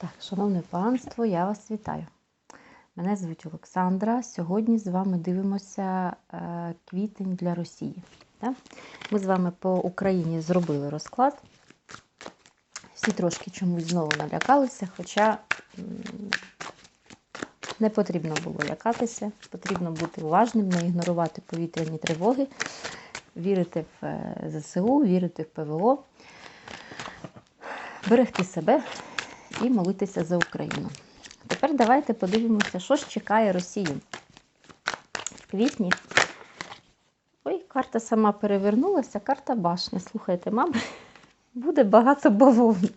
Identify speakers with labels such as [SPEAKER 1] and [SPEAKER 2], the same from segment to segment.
[SPEAKER 1] Так, шановне панство, я вас вітаю. Мене звуть Олександра. Сьогодні з вами дивимося е, квітень для Росії. Ми з вами по Україні зробили розклад. Всі трошки чомусь знову налякалися, хоча не потрібно було лякатися, потрібно бути уважним, не ігнорувати повітряні тривоги, вірити в е, ЗСУ, вірити в ПВО, берегти себе і молитися за Україну. Тепер давайте подивимося, що ж чекає Росію в квітні. Ой, карта сама перевернулася, карта башня. Слухайте, мабуть, буде багато бавовни.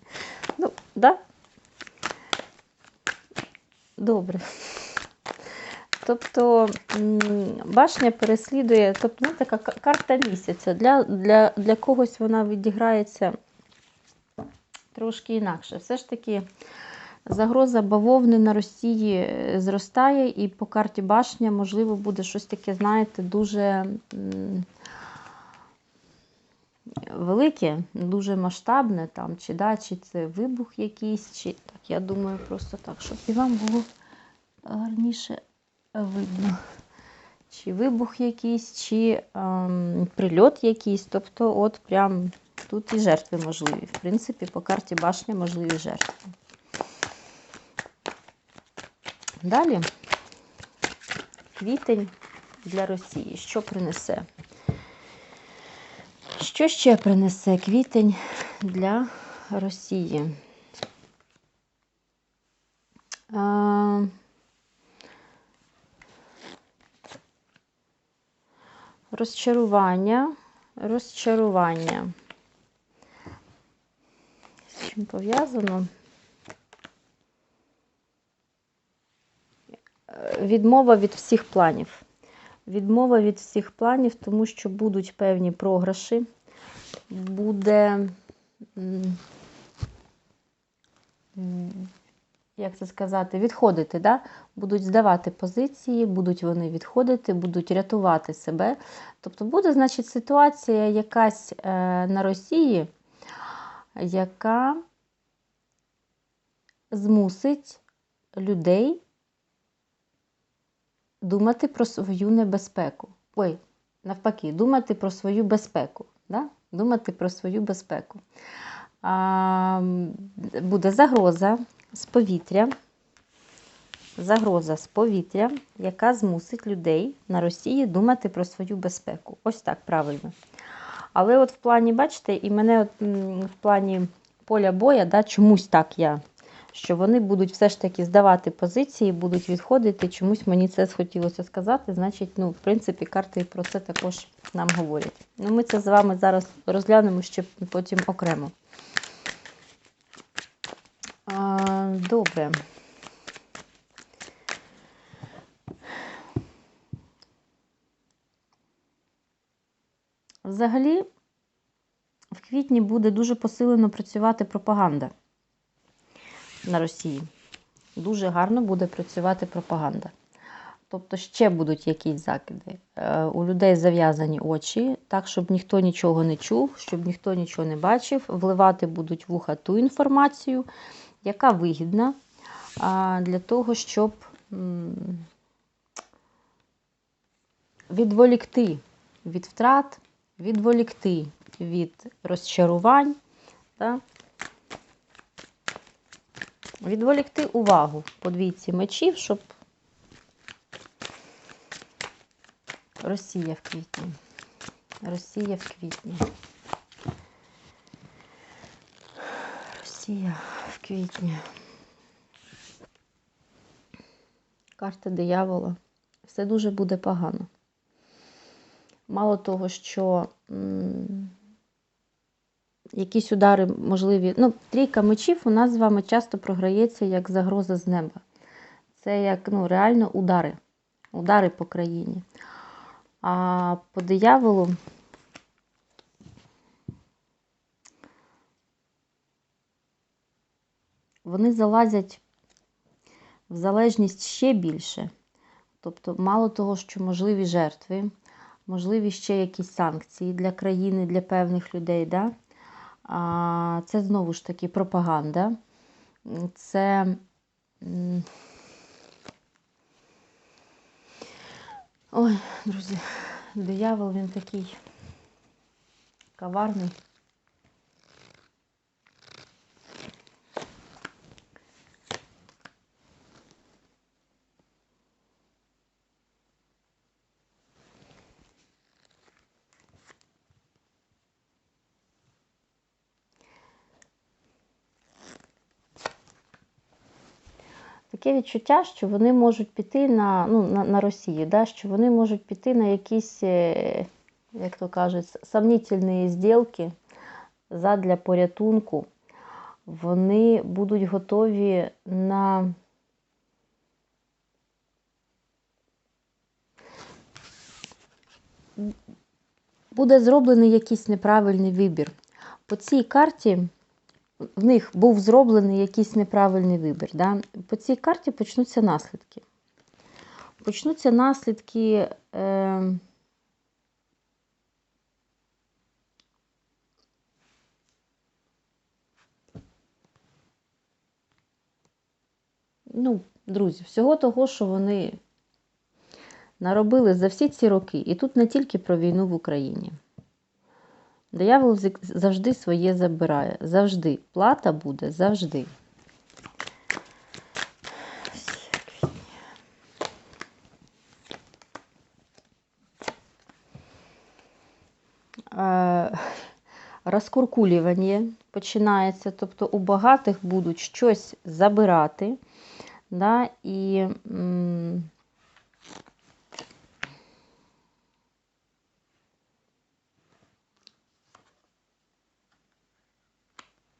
[SPEAKER 1] Ну, да? Добре. Тобто башня переслідує, тобто ну, така карта місяця. Для, для, для когось вона відіграється трошки інакше. Все ж таки загроза бавовни на Росії е, зростає, і по карті башня, можливо, буде щось таке, знаєте, дуже велике, дуже масштабне, там, чи, да, чи це вибух якийсь, чи так, я думаю, просто так, щоб і вам було гарніше видно. Чи вибух якийсь, чи ем, прильот якийсь. Тобто, от прям тут і жертви можливі. В принципі, по карті башня можливі жертви. Далі квітень для Росії. Що принесе? Що ще принесе квітень для Росії? А, розчарування, розчарування. Чим пов'язано? Е, Відмова від всіх планів. Відмова від всіх планів, тому що будуть певні програші, буде, як це сказати, відходити. Да? Будуть здавати позиції, будуть вони відходити, будуть рятувати себе. Тобто буде, значить, ситуація якась е, на Росії, яка змусить людей думати про свою небезпеку. Ой, навпаки, думати про свою безпеку. Да? Думати про свою безпеку. А, буде загроза з повітря. Загроза з повітря, яка змусить людей на Росії думати про свою безпеку. Ось так правильно. Але от в плані, бачите, і мене от, в плані поля боя, да, чомусь так я що вони будуть все ж таки здавати позиції, будуть відходити. Чомусь мені це схотілося сказати. Значить, ну, в принципі, карти про це також нам говорять. Ну, Ми це з вами зараз розглянемо ще потім окремо. А, Добре. Взагалі, в квітні буде дуже посилено працювати пропаганда на Росії. Дуже гарно буде працювати пропаганда. Тобто ще будуть якісь закиди. Е, У людей зав'язані очі, так, щоб ніхто нічого не чув, щоб ніхто нічого не бачив. Вливати будуть в уха ту інформацію, яка вигідна для того, щоб відволікти від втрат, відволікти від розчарувань. Так? відволікти увагу по двійці мечів, щоб Росія в квітні. Росія в квітні. Росія в квітні. Карта диявола. Все дуже буде погано. Мало того, що якісь удари можливі. Ну, трійка мечів у нас з вами часто програється як загроза з неба. Це як ну, реально удари. Удари по країні. А по дияволу вони залазять в залежність ще більше. Тобто, мало того, що можливі жертви, можливі ще якісь санкції для країни, для певних людей. Да? А, Це знову ж таки пропаганда. це. Ой, друзі, диявол він такий коварний. Таке відчуття, що вони можуть піти на, ну, на, на Росію, да? що вони можуть піти на якісь, е, як то кажуть, с- зділки задля порятунку. Вони будуть готові на буде зроблений якийсь неправильний вибір. По цій карті в них був зроблений якийсь неправильний вибір. Да? По цій карті почнуться наслідки. Почнуться наслідки. Е... Ну, друзі, всього того, що вони наробили за всі ці роки. І тут не тільки про війну в Україні. Диявол завжди своє забирає. Завжди. Плата буде завжди. Е, Розкуркулювання починається, тобто у багатих будуть щось забирати. Да, і м,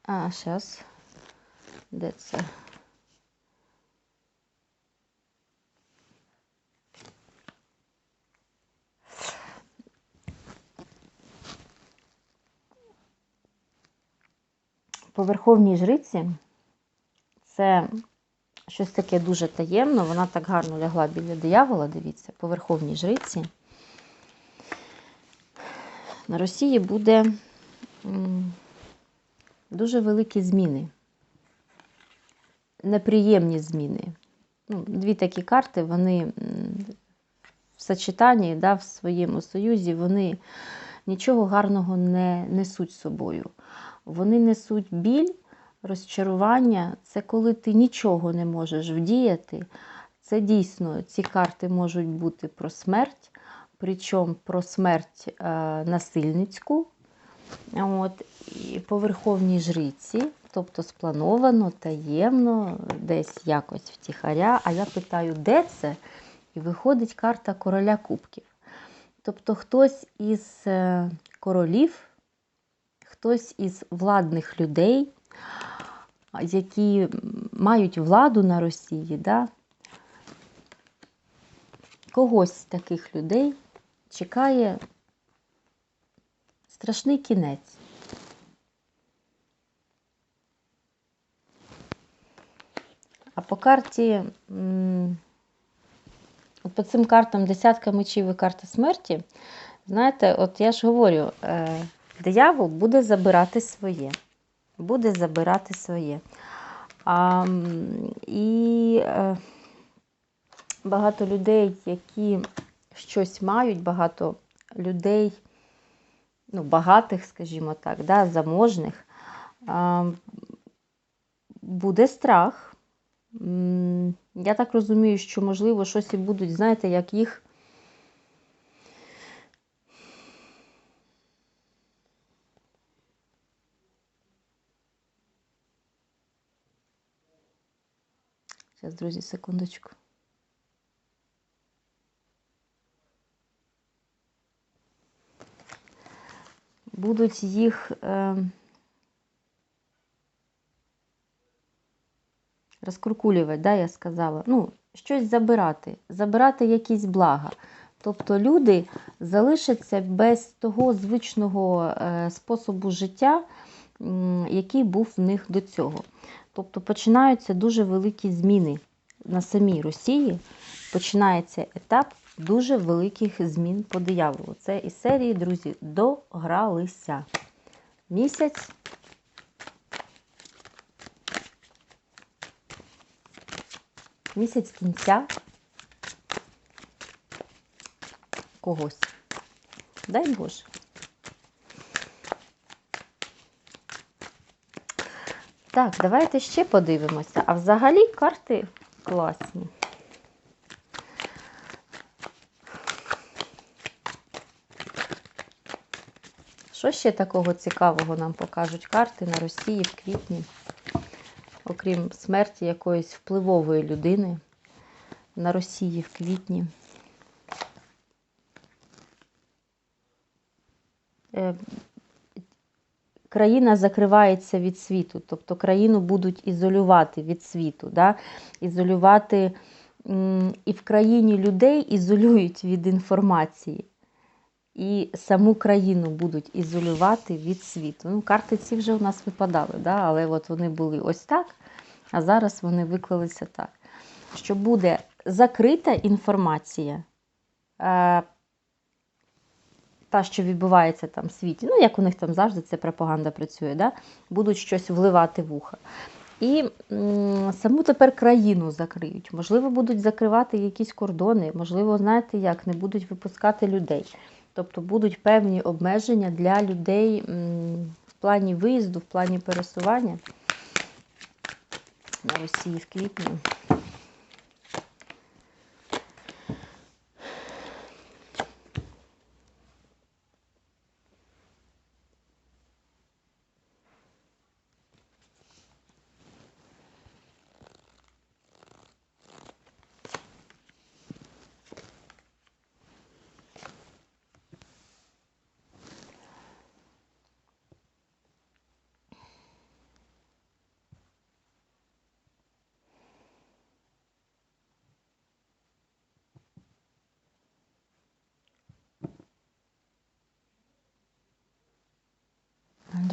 [SPEAKER 1] А, зараз. Де це? По верховній жриці це щось таке дуже таємно. Вона так гарно лягла біля диявола, дивіться, по верховній жриці. На Росії буде дуже великі зміни. Неприємні зміни. Ну, дві такі карти, вони в сочетанні, да, в своєму союзі, вони нічого гарного не несуть собою. Вони несуть біль, розчарування. Це коли ти нічого не можеш вдіяти. Це дійсно ці карти можуть бути про смерть, причому про смерть е, насильницьку. От, і по верховній жриці, тобто сплановано, таємно, десь якось втіхаря. А я питаю, де це? І виходить карта короля кубків. Тобто хтось із е, королів, хтось із владних людей, які мають владу на Росії, да? когось з таких людей чекає страшний кінець. А по карті, по цим картам десятка мечів і карта смерті, знаєте, от я ж говорю, е, диявол буде забирати своє. Буде забирати своє. А, і е, багато людей, які щось мають, багато людей, ну, багатих, скажімо так, да, заможних, буде страх. Я так розумію, що, можливо, щось і будуть, знаєте, як їх. Зараз, друзі, секундочку. Будуть їх. Е... розкуркулювати, да, я сказала. Ну, щось забирати, забирати якісь блага. Тобто люди залишаться без того звичного е, способу життя, який був в них до цього. Тобто починаються дуже великі зміни на самій Росії. Починається етап дуже великих змін по дияволу. Це із серії, друзі, догралися. Місяць Місяць кінця когось. Дай Боже. Так, давайте ще подивимося. А взагалі карти класні. Що ще такого цікавого нам покажуть карти на Росії в квітні, окрім смерті якоїсь впливової людини на Росії в квітні? Е, Країна закривається від світу, тобто країну будуть ізолювати від світу, да? ізолювати і в країні людей ізолюють від інформації і саму країну будуть ізолювати від світу. Ну, Карти ці вже у нас випадали, да? але от вони були ось так, а зараз вони виклалися так. Що буде закрита інформація, е, та, що відбувається там в світі, ну, як у них там завжди ця пропаганда працює, да? будуть щось вливати в уха. І саму тепер країну закриють. Можливо, будуть закривати якісь кордони, можливо, знаєте як, не будуть випускати людей. Тобто будуть певні обмеження для людей в плані виїзду, в плані пересування на Росії в квітні.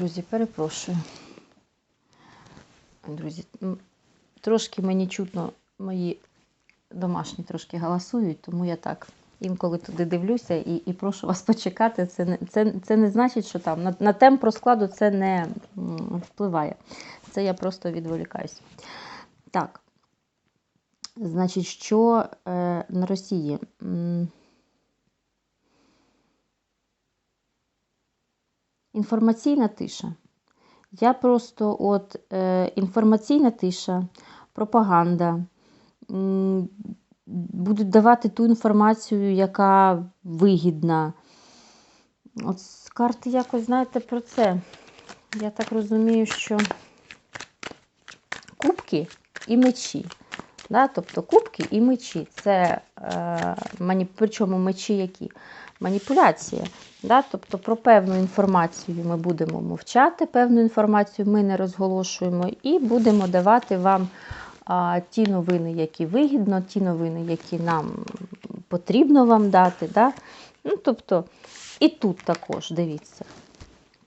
[SPEAKER 1] Друзі, перепрошую. Друзі, трошки мені чутно, мої домашні трошки галасують, тому я так інколи туди дивлюся і і прошу вас почекати. Це не це, це не значить, що там на на темп розкладу це не впливає. Це я просто відволікаюся. Так, значить, що е, на Росії? Інформаційна тиша. Я просто от е, інформаційна тиша, пропаганда. Будуть давати ту інформацію, яка вигідна. От з карти якось, знаєте, про це. Я так розумію, що кубки і мечі. Да? Тобто кубки і мечі. Це е, мані... причому мечі які? Маніпуляція. Да? Тобто про певну інформацію ми будемо мовчати, певну інформацію ми не розголошуємо, і будемо давати вам а, ті новини, які вигідно, ті новини, які нам потрібно вам дати. Да? Ну, тобто, І тут також дивіться.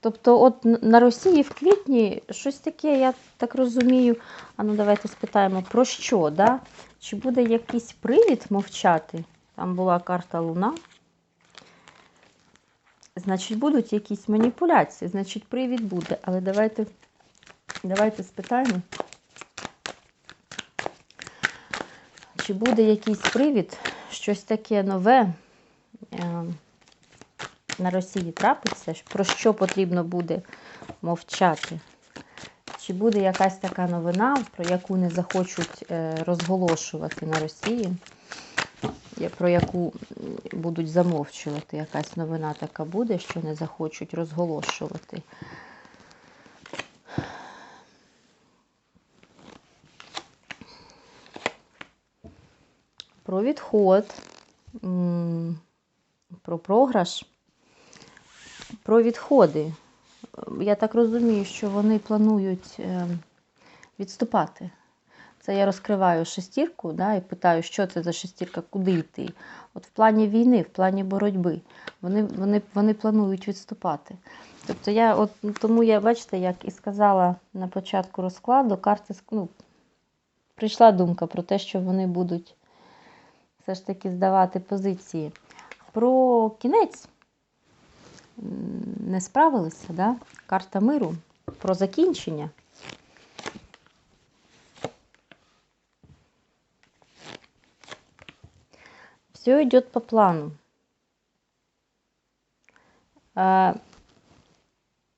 [SPEAKER 1] Тобто, от на Росії в квітні щось таке, я так розумію. А ну давайте спитаємо, про що? да? Чи буде якийсь привід мовчати? Там була карта Луна. Значить, будуть якісь маніпуляції, значить, привід буде. Але давайте, давайте спитаємо, чи буде якийсь привід, щось таке нове е, на Росії трапиться, про що потрібно буде мовчати? Чи буде якась така новина, про яку не захочуть е, розголошувати на Росії? про яку будуть замовчувати. Якась новина така буде, що не захочуть розголошувати. Про відход, про програш, про відходи. Я так розумію, що вони планують ем, відступати. Це я розкриваю шестірку да, і питаю, що це за шестірка, куди йти. От в плані війни, в плані боротьби, вони вони, вони планують відступати. Тобто я, от, Тому я, бачите, як і сказала на початку розкладу, карти ну, прийшла думка про те, що вони будуть все ж таки здавати позиції. Про кінець не справилися, да? карта миру, про закінчення. Все йде по плану. Е,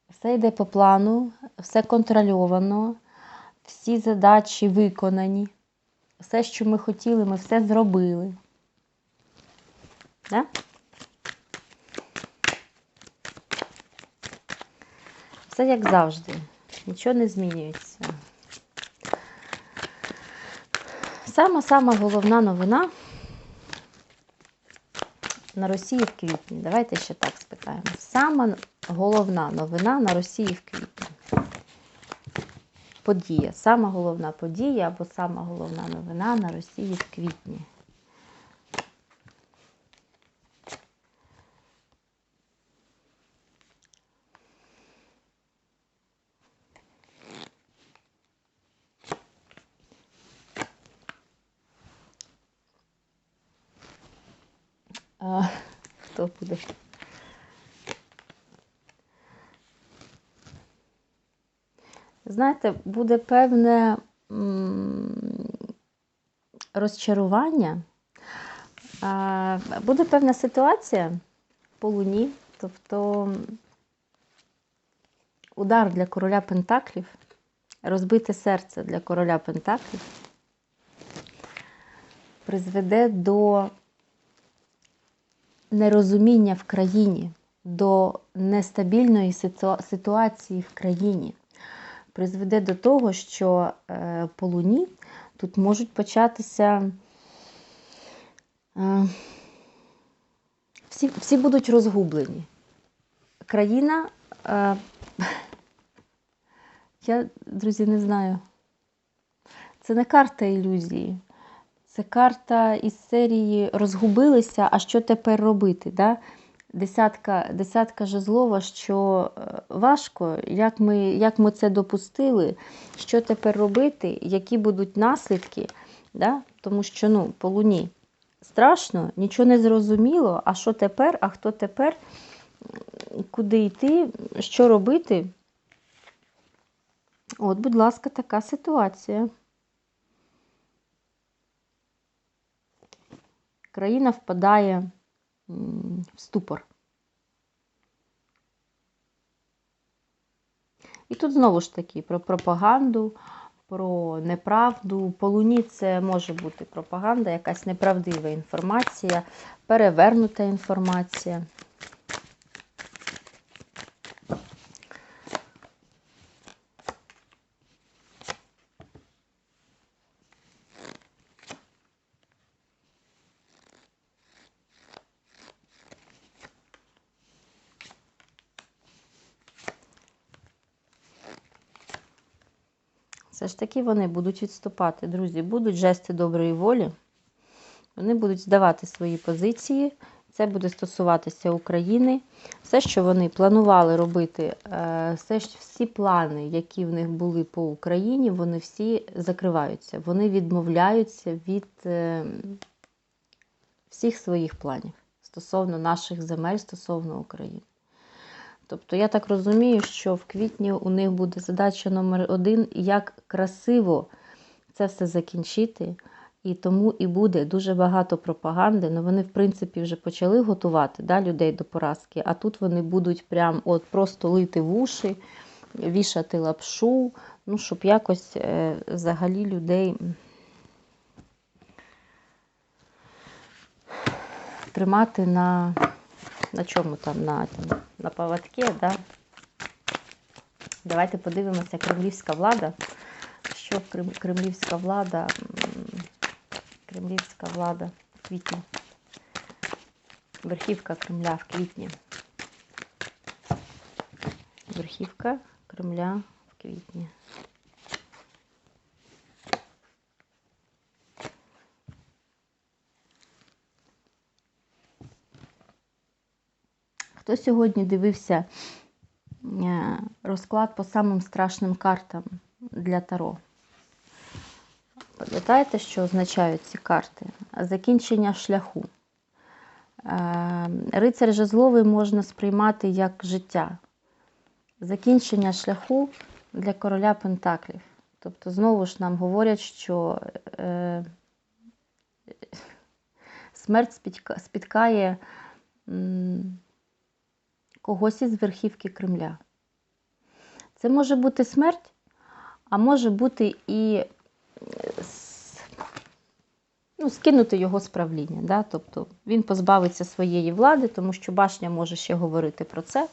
[SPEAKER 1] Все йде по плану, все контрольовано, всі задачі виконані. Все, що ми хотіли, ми все зробили. Да? Все як завжди. Нічого не змінюється. Сама-сама головна новина на Росії в квітні. Давайте ще так спитаємо. Сама головна новина на Росії в квітні. Подія. Сама головна подія або сама головна новина на Росії в квітні. А, хто буде? Знаєте, буде певне розчарування, буде певна ситуація по луні, тобто удар для короля Пентаклів, розбите серце для короля Пентаклів призведе до нерозуміння в країні, до нестабільної ситуації в країні. Призведе до того, що е, по луні тут можуть початися. Е, всі, всі будуть розгублені. Країна. Е, я, друзі, не знаю. Це не карта ілюзії. Це карта із серії розгубилися, а що тепер робити? Да? Десятка, десятка жезлова, що е, важко, як ми, як ми це допустили, що тепер робити, які будуть наслідки. Да? Тому що ну, по луні страшно, нічого не зрозуміло, а що тепер, а хто тепер, куди йти, що робити. От, будь ласка, така ситуація. країна впадає в ступор. І тут знову ж таки про пропаганду, про неправду. По луні це може бути пропаганда, якась неправдива інформація, перевернута інформація. Все ж таки вони будуть відступати, друзі, будуть жести доброї волі, вони будуть здавати свої позиції. Це буде стосуватися України. Все, що вони планували робити, е, все, всі плани, які в них були по Україні, вони всі закриваються. Вони відмовляються від е, всіх своїх планів стосовно наших земель, стосовно України. Тобто, я так розумію, що в квітні у них буде задача номер один, як красиво це все закінчити. І тому і буде дуже багато пропаганди. Ну вони, в принципі, вже почали готувати да, людей до поразки, а тут вони будуть прям от просто лити в уші, вішати лапшу, ну, щоб якось е, взагалі людей тримати на на чому там, на на поводке, да? Давайте подивимося, кремлівська влада. Що кремлівська влада, кремлівська влада в квітні. Верхівка Кремля в квітні. Верхівка Кремля в квітні. Хто сьогодні дивився е, розклад по самим страшним картам для Таро? Пам'ятаєте, що означають ці карти? Закінчення шляху. Е, рицар жезловий можна сприймати як життя. Закінчення шляху для короля Пентаклів. Тобто, знову ж нам говорять, що е, смерть спіткає когось із верхівки Кремля. Це може бути смерть, а може бути і е, ну, скинути його з правління. Да? Тобто він позбавиться своєї влади, тому що башня може ще говорити про це.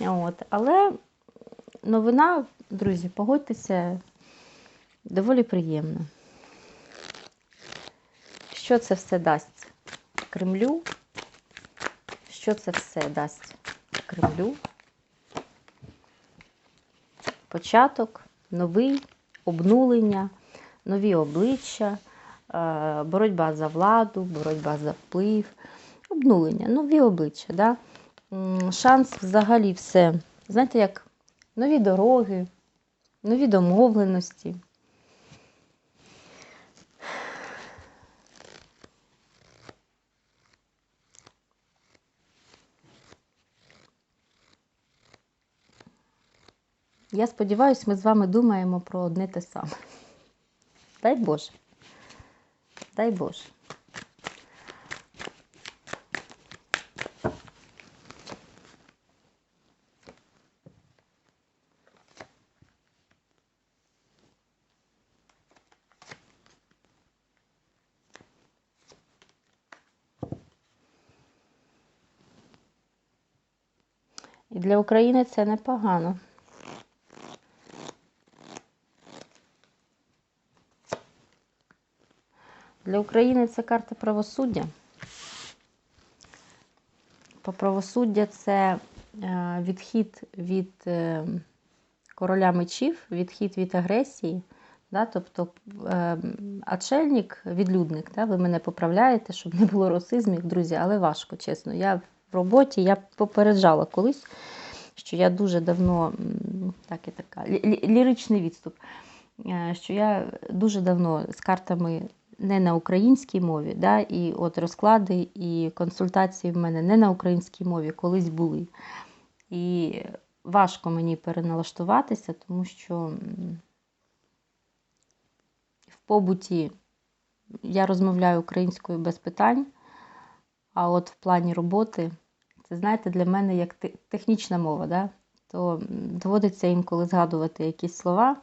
[SPEAKER 1] От. Але новина, друзі, погодьтеся, доволі приємна. Що це все дасть Кремлю? Що це все дасть Кремлю? Початок, новий, обнулення, нові обличчя, е, боротьба за владу, боротьба за вплив, обнулення, нові обличчя. Да? Шанс взагалі все. Знаєте, як нові дороги, нові домовленості. Я сподіваюся, ми з вами думаємо про одне те саме. Дай Боже. Дай Боже. І для України це непогано. Для України це карта правосуддя. По правосуддя це е, відхід від е, короля мечів, відхід від агресії. Да? Тобто е, ачельник, відлюдник, да? ви мене поправляєте, щоб не було расизмів, друзі, але важко, чесно. Я в роботі я попереджала колись, що я дуже давно, так і така, лі- лі- ліричний відступ, е, що я дуже давно з картами не на українській мові, да, і от розклади і консультації в мене не на українській мові колись були. І важко мені переналаштуватися, тому що в побуті я розмовляю українською без питань, а от в плані роботи, це знаєте, для мене як технічна мова, да? то доводиться інколи згадувати якісь слова,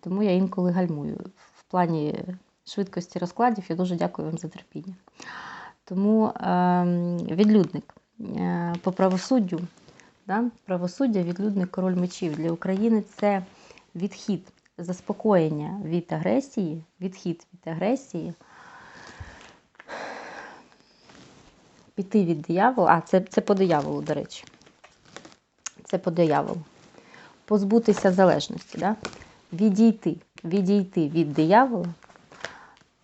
[SPEAKER 1] тому я інколи гальмую. В плані швидкості розкладів я дуже дякую вам за терпіння. Тому ем, відлюдник е, по правосуддю, да? правосуддя, відлюдник, король мечів для України це відхід, заспокоєння від агресії, відхід від агресії. Піти від диявола, а це, це по дияволу, до речі. Це по дияволу. Позбутися залежності, да? відійти, відійти від диявола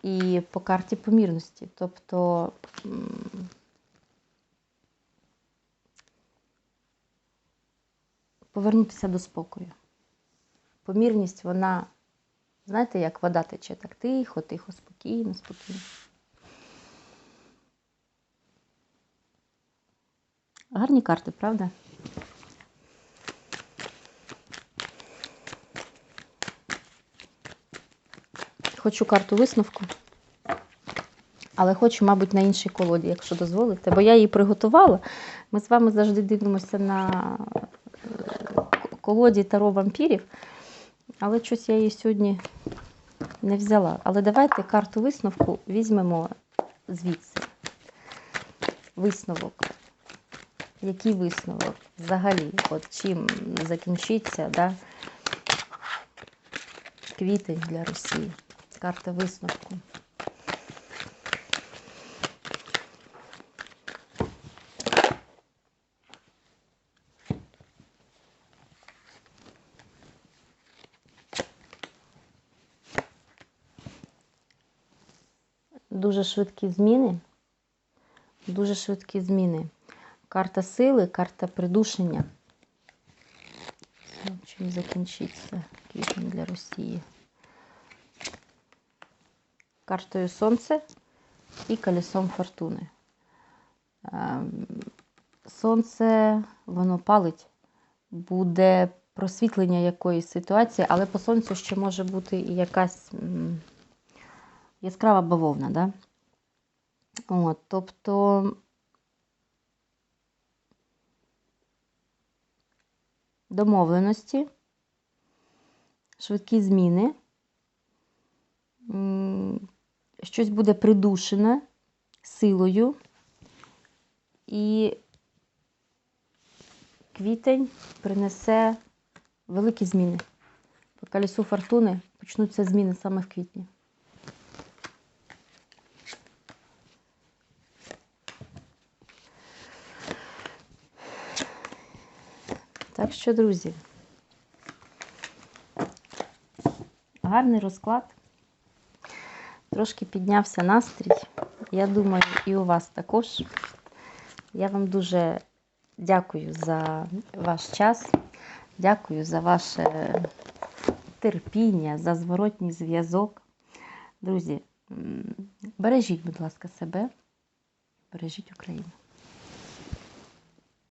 [SPEAKER 1] і по карті помірності. Тобто повернутися до спокою. Помірність, вона, знаєте, як вода тече, так тихо, тихо, спокійно, спокійно. Гарні карти, правда? Хочу карту висновку, але хочу, мабуть, на іншій колоді, якщо дозволите, бо я її приготувала. Ми з вами завжди дивимося на е, колоді Таро вампірів, але щось я її сьогодні не взяла. Але давайте карту висновку візьмемо звідси. Висновок. Який висновок взагалі? От чим закінчиться да? квітень для Росії? Карта висновку. Дуже швидкі зміни. Дуже швидкі зміни. Карта сили, карта придушення. Ну, Чим закінчиться квітень для Росії? Картою Сонце і колесом фортуни. Ем, Сонце, воно палить, буде просвітлення якоїсь ситуації, але по сонцю ще може бути і якась яскрава бавовна. Да? От, тобто домовленості, швидкі зміни, щось буде придушене силою, і квітень принесе великі зміни. По колесу фортуни почнуться зміни саме в квітні. Так що, друзі, гарний розклад. Трошки піднявся настрій. Я думаю, і у вас також. Я вам дуже дякую за ваш час, дякую за ваше терпіння, за зворотній зв'язок. Друзі, бережіть, будь ласка, себе, бережіть Україну.